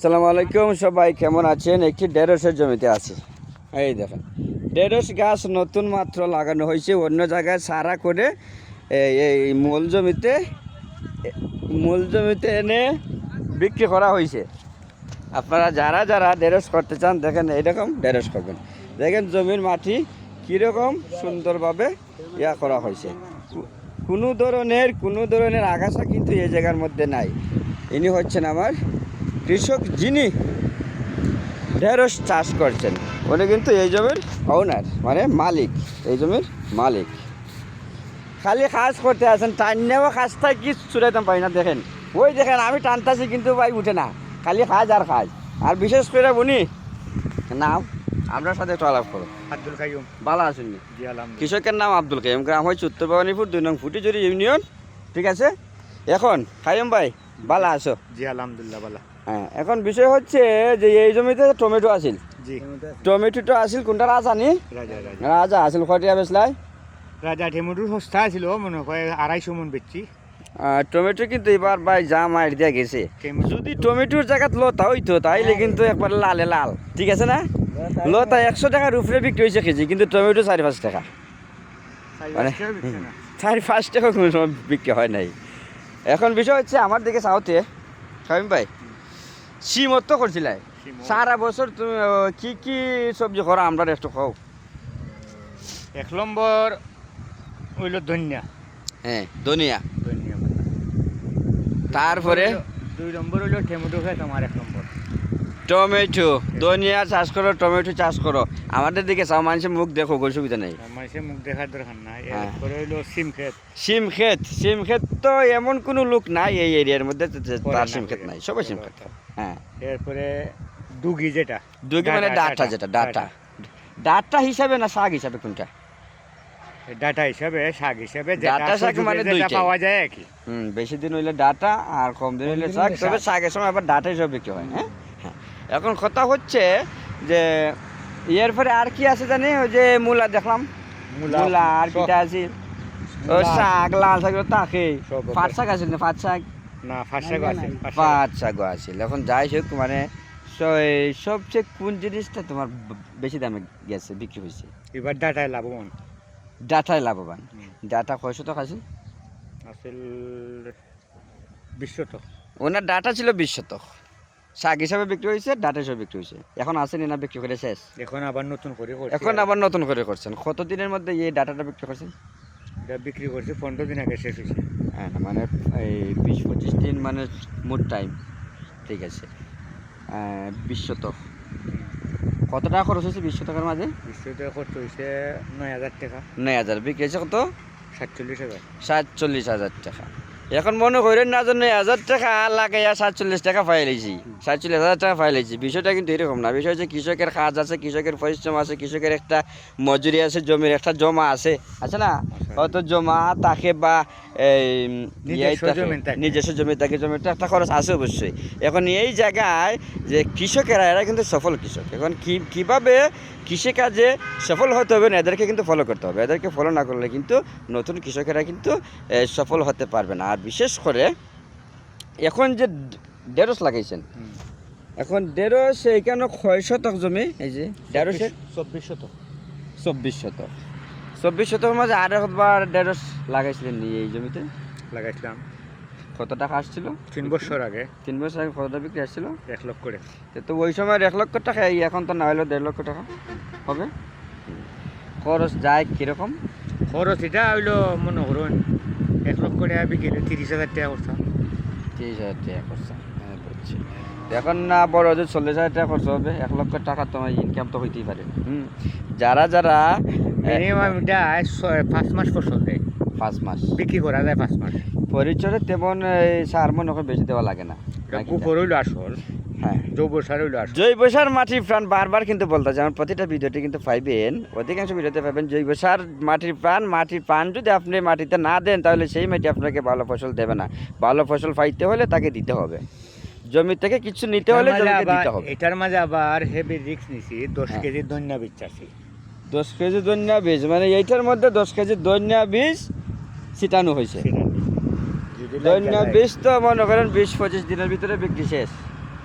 আসসালামু আলাইকুম, সবাই কেমন আছেন? একটি ঢেঁড়সের জমিতে আছে। এই দেখেন, ঢেঁড়স গাছ নতুন মাত্র লাগানো হয়েছে। অন্য জায়গায় সারা করে এই মূল জমিতে মূল জমিতে এনে বিক্রি করা হয়েছে। আপনারা যারা যারা ঢেঁড়স করতে চান, দেখেন এইরকম ঢেঁড়স করবেন। দেখেন জমির মাটি কীরকম সুন্দরভাবে ইয়া করা হয়েছে। কোনো ধরনের কোনো ধরনের আগাছা কিন্তু এই জায়গার মধ্যে নাই। ইনি হচ্ছেন আমার কৃষক যিনি ঢেঁড়স চাষ করছেন উনি কিন্তু এই জমির ওনার মানে মালিক এই জমির মালিক। খালি কাজ করতে আসেন টান্নেও কাজটা কি চুরাইতাম পারি না দেখেন। ওই দেখেন আমি টানতাছি কিন্তু ভাই উঠে না। খালি কাজ আর কাজ। আর বিশেষ করে উনি নাম আপনার সাথে একটু আলাপ করো। আব্দুল কাইয়ুম। ভালো আছেন কৃষকের নাম আব্দুল কাইম গ্রাম হয়েছে উত্তর ভবানীপুর দুই নং ফুটিজুরি ইউনিয়ন ঠিক আছে? এখন কাইম ভাই ভালো আছো? জি আলহামদুলিল্লাহ বালা হ্যাঁ এখন বিষয় হচ্ছে যে এই জমিতে টমেটো আছিল। জি। টমেটোটা আছিল কোনটা রাজা নি? রাজা আছিল কয়টা বেচলাই? রাজা টেমুটুর সস্তা ছিল মনে হয় আড়াইশো মন বেচছি। টমেটো কিন্তু এবার ভাই যা মার দিয়া গেছে। যদি টমেটোর জায়গাত লতা হইতো তাইলে কিন্তু একবার লালে লাল। ঠিক আছে না? লতা। একশো টাকার উপরে বিক্রি হয়েছে কেজি কিন্তু টমেটো চারি পাঁচ টাকা। মানে চারি পাঁচ টাকা কোনো সময় বিক্রি হয় নাই। এখন বিষয় হচ্ছে আমার দিকে সাউথে শামিম ভাই সিমত তো করছিলাই সারা বছর তুমি কি কি সবজি করো আমরা একটু খাও এক নম্বর হইল ধনিয়া। হ্যাঁ ধনিয়া। ধনিয়া। তারপরে দুই নম্বর হইল টেমেটো খাই তোমার এক নম্বর টমেটো ধনিয়া চাষ করো টমেটো চাষ করো। আমাদের দিকে চাও মানুষের মুখ দেখো কোনো সুবিধা নেই। মানুষের মুখ দেখার দরকার নাই। হ্যাঁ। এরপরে হইল সিম ক্ষেত। সিম ক্ষেত সিম ক্ষেত তো এমন কোনো লোক নাই এই এরিয়ার মধ্যে তার সিম ক্ষেত নাই সবাই সিম ক্ষেত। হ্যাঁ। এরপরে দুগি যেটা। দুগি মানে ডাটা যেটা ডাটা। ডাটা। হিসাবে না শাক হিসাবে কোনটা? ডাটা হিসাবে শাক হিসাবে ডাঁটা শাক মানে যেটা দুইটাই। পাওয়া যায় আর কি হুম বেশি দিন হইলে ডাটা আর কম দিন হইলে শাক তবে শাকের সময় আবার ডাটা হিসাবে বিক্রি হয় হ্যাঁ হ্যাঁ? এখন কথা হচ্ছে যে এর পরে আর কি আছে জানি? ওই যে মূলা দেখলাম। মূলা আর কিটা আছে। ও শাক লাল শাক তাকে পাট শাক আছে না পাট শাক? না ফাঁসা আছে ফাঁসা পাট শাক। আছে। এখন যাই হোক মানে সবচেয়ে কোন জিনিসটা তোমার বেশি দামে গেছে বিক্রি হয়েছে? এবার ডাটায় লাভবান। ডাটায় লাভবান। ডাটা কয়শো টাকা আছে? আসল বিশ্বত ওনার ডাটা ছিল বিশ শতক। শাক হিসাবে বিক্রি হয়েছে ডাটা হিসাবে বিক্রি হয়েছে। এখন আসেনি না বিক্রি করে শেষ। এখন আবার নতুন করে করছি। এখন আবার নতুন করে করছেন। কত দিনের মধ্যে এই ডাটাটা বিক্রি করছেন? এটা বিক্রি করছি পনেরো দিন আগে শেষ হয়েছে। হ্যাঁ না, মানে এই বিশ পঁচিশ দিন মানে মোট টাইম ঠিক আছে। আহ, বিশ শতক কত টাকা খরচ হয়েছে বিশ শতকের মাঝে? বিশ্বতে খরচ হয়েছে নয় হাজার টাকা। নয় হাজার। বিক্রি হয়েছে কত? সাতচল্লিশ হাজার। সাতচল্লিশ হাজার টাকা। এখন মনে করেন না জন্য হাজার টাকা লাগাইয়া সাতচল্লিশ টাকা ফাইলেছি সাতচল্লিশ হাজার টাকা ফাইলেছি বিষয়টা কিন্তু এরকম না। বিষয় হচ্ছে কৃষকের কাজ আছে কৃষকের পরিশ্রম আছে কৃষকের একটা মজুরি আছে জমির একটা জমা আছে। আছে না? হয়তো জমা তাকে বা নিজস্ব জমি থাকে। নিজস্ব জমি থাকে জমিটা একটা খরচ আছে অবশ্যই। এখন এই জায়গায় যে কৃষকেরা এরা কিন্তু সফল কৃষক। এখন কি কীভাবে কৃষিকাজে সফল হতে হবে না এদেরকে কিন্তু ফলো করতে হবে। এদেরকে ফলো না করলে কিন্তু নতুন কৃষকেরা কিন্তু সফল হতে পারবে না। আর বিশেষ করে এখন যে ঢেঁড়স লাগাইছেন এখন ঢেঁড়স এইখানে ছয় শতক জমি? এই যে ঢেঁড়সের চব্বিশ শত চব্বিশ শতক। চব্বিশ শতকের মাঝে আর একবার ঢেঁড়স লাগাইছিলেন নি এই জমিতে? লাগাইছিলাম। কত টাকা আসছিল? তিন বছর আগে। তিন বছর আগে কতটা বিক্রি আসছিল? এক লক্ষ করে তো ওই সময় এক লক্ষ টাকা এই এখন তো না হলেও দেড় লক্ষ টাকা হবে। খরচ যায় কীরকম? খরচ এটা হইল মনে করুন এক লক্ষ টাকা বিকেলে তিরিশ হাজার টাকা করতাম তিরিশ হাজার টাকা খরচ হ্যাঁ বুঝছি। এখন না বড় যে চল্লিশ হাজার টাকা খরচ হবে এক লক্ষ টাকা তোমার ইনকাম তো হইতেই পারে। হুম যারা যারা মিনিমাম এটা পাঁচ মাস ফসল দেয় পাঁচ মাস। বিক্রি করা যায় পাঁচ মাস। তেমন সার মনে করে বেশি দেওয়া লাগে না। হইল আসল। হ্যাঁ। জৈব সার হইল আসল। জৈব সার মাটির প্রাণ বারবার কিন্তু বলতে প্রতিটা ভিডিওতে কিন্তু পাইবেন অধিকাংশ ভিডিওতে পাবেন জৈব সার মাটির প্রাণ মাটির প্রাণ যদি আপনি মাটিতে না দেন তাহলে সেই মাটি আপনাকে ভালো ফসল দেবে না। ভালো ফসল পাইতে হলে তাকে দিতে হবে। জমি থেকে কিছু নিতে হলে এটার মাঝে জমিকে আবার- দিতে হবে। এটার মাঝে আবার হেভি রিক্স নিছি। দশ হ্যাঁ। কেজি ধন্যা বিচ্ছাছি দশ কেজি দৈন্যা বীজ মানে এইটার মধ্যে দশ কেজি দৈন্যা বীজ ছিটানো হয়েছে। দৈন্যা বীজ তো মনে করেন বিশ পঁচিশ দিনের ভিতরে বিক্রি শেষ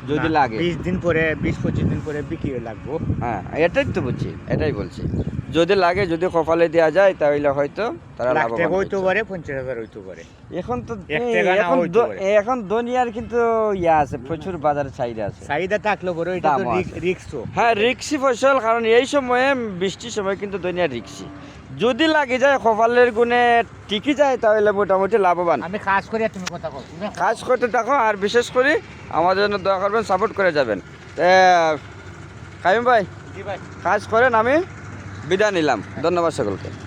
যদি লাগে। বিশ দিন পরে বিশ পঁচিশ দিন পরে বিক্রি লাগবো। হ্যাঁ এটাই তো বলছি এটাই বলছি। যদি লাগে যদি কপালে দেওয়া যায় তাহলে হয়তো তারা লাখ টাকা হইতে পারে পঞ্চাশ হাজার হইতে পারে। এখন তো এখন। এখন দুনিয়ার কিন্তু ইয়া আছে প্রচুর বাজারে চাহিদা আছে। চাহিদা থাকলে পরে এটা তো আছে। হ্যাঁ রিক্সি ফসল কারণ এই সময়ে বৃষ্টির সময় কিন্তু দুনিয়া রিক্সি যদি লাগে যায় কপালের গুণে টিকে যায় তাহলে মোটামুটি লাভবান। আমি কাজ করি আর তুমি কথা কও কাজ করতে থাকো আর বিশেষ করে আমাদের জন্য দোয়া করবেন সাপোর্ট করে যাবেন। কাইম ভাই। কাজ করেন আমি। বিদায় নিলাম। ধন্যবাদ সকলকে।